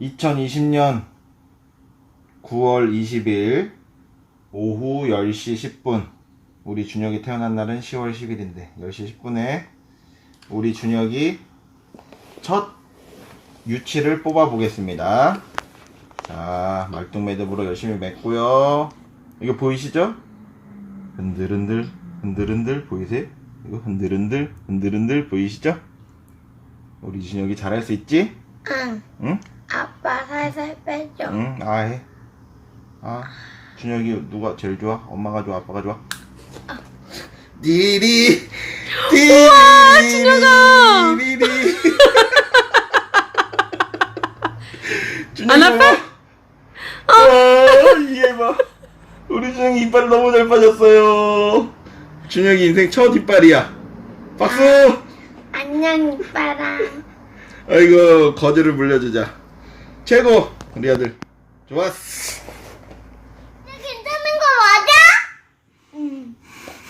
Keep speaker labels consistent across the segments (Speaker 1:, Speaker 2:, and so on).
Speaker 1: 2020년 9월 20일 오후 10시 10분 우리 준혁이 태어난 날은 10월 10일인데 10시 10분에 우리 준혁이 첫 유치를 뽑아 보겠습니다 자 말뚝 매듭으로 열심히 맸고요 이거 보이시죠? 흔들흔들 흔들흔들 보이세요? 이거 흔들흔들 흔들흔들 보이시죠? 우리 준혁이 잘할 수 있지?
Speaker 2: 응.
Speaker 1: 응?
Speaker 2: 빼줘.
Speaker 1: 응, 아 해. 아, 준혁이 누가 제일 좋아? 엄마가 좋아? 아빠가 좋아? 디리, 디리, 우와, 준혁아! 디리.
Speaker 3: 안 아파?
Speaker 1: 아, 이게 봐. 우리 준혁이 이빨 너무 잘 빠졌어요. 준혁이 인생 첫 이빨이야. 박수!
Speaker 2: 안녕 이빠랑.
Speaker 1: 아이고, 거지를 물려주자. 최고! 우리 아들. 좋았어.
Speaker 2: 괜찮은 거 맞아? 응.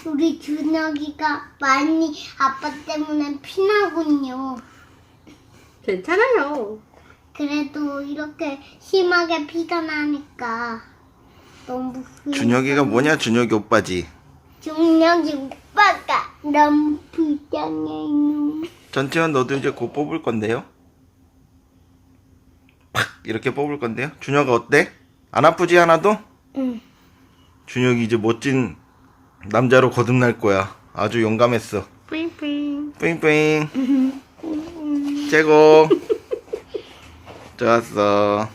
Speaker 2: 우리 준혁이가 많이 아빠 때문에 피나군요.
Speaker 3: 괜찮아요.
Speaker 2: 그래도 이렇게 심하게 피가 나니까 너무 불-
Speaker 1: 준혁이가 뭐냐, 준혁이 오빠지.
Speaker 2: 준혁이 오빠가 너무 불쌍해요.
Speaker 1: 전지현 너도 이제 곧 뽑을 건데요? 팍! 이렇게 뽑을 건데요? 준혁아 어때? 안 아프지 하나도?
Speaker 2: 응.
Speaker 1: 준혁이 이제 멋진 남자로 거듭날 거야. 아주 용감했어.
Speaker 3: 뿌잉뿌잉.
Speaker 1: 뿌잉뿌잉. 최고. 좋았어.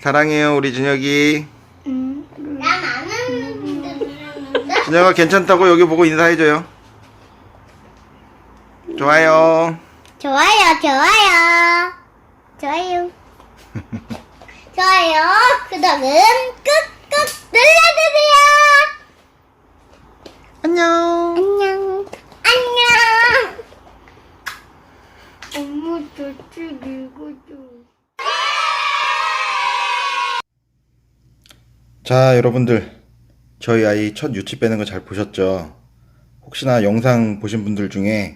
Speaker 1: 사랑해요, 우리 준혁이.
Speaker 2: 난안 했는데.
Speaker 1: 준혁아 괜찮다고 여기 보고 인사해줘요. 좋아요.
Speaker 2: 좋아요, 좋아요. 좋아요. 좋아요. 구독은 꾹꾹 눌러주세요.
Speaker 1: 안녕.
Speaker 2: 안녕. 안녕. 엄마 저책 읽어줘.
Speaker 1: 자, 여러분들. 저희 아이 첫 유치 빼는 거 잘 보셨죠? 혹시나 영상 보신 분들 중에,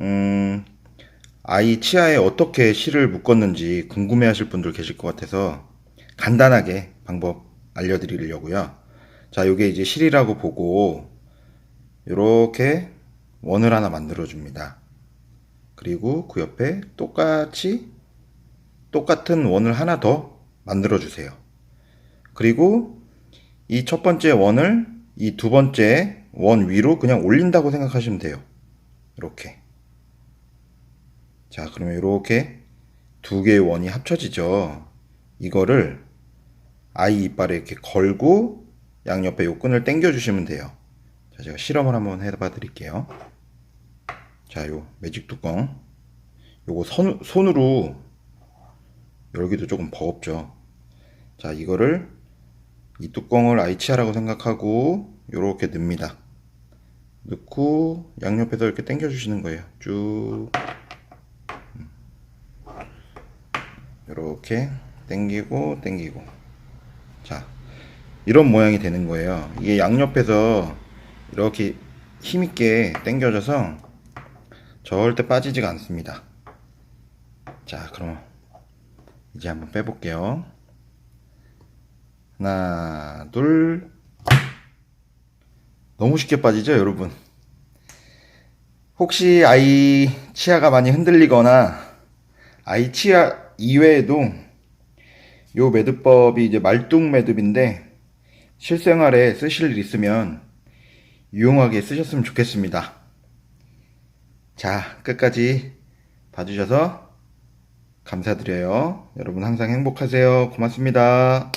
Speaker 1: 음, 아이 치아에 어떻게 실을 묶었는지 궁금해 하실 분들 계실 것 같아서 간단하게 방법 알려드리려고요. 자, 요게 이제 실이라고 보고, 요렇게 원을 하나 만들어 줍니다. 그리고 그 옆에 똑같이 똑같은 원을 하나 더 만들어 주세요. 그리고 이 첫 번째 원을 이 두 번째 원 위로 그냥 올린다고 생각하시면 돼요. 이렇게. 자, 그러면 이렇게 두 개의 원이 합쳐지죠. 이거를 아이 이빨에 이렇게 걸고 양옆에 요 끈을 당겨 주시면 돼요. 자, 제가 실험을 한번 해봐 드릴게요. 자, 요 매직 뚜껑. 요거 손, 손으로 열기도 조금 버겁죠. 자, 이거를 이 뚜껑을 아이치아라고 생각하고 요렇게 넣습니다. 넣고 양옆에서 이렇게 당겨 주시는 거예요. 쭉 음. 요렇게 당기고 당기고 자 이런 모양이 되는 거예요. 이게 양옆에서 이렇게 힘있게 당겨져서 절대 빠지지가 않습니다. 자 그럼 이제 한번 빼볼게요. 하나, 둘. 너무 쉽게 빠지죠, 여러분? 혹시 아이 치아가 많이 흔들리거나 아이 치아 이외에도 요 매듭법이 이제 말뚝 매듭인데 실생활에 쓰실 일 있으면 유용하게 쓰셨으면 좋겠습니다. 자, 끝까지 봐주셔서 감사드려요. 여러분 항상 행복하세요. 고맙습니다.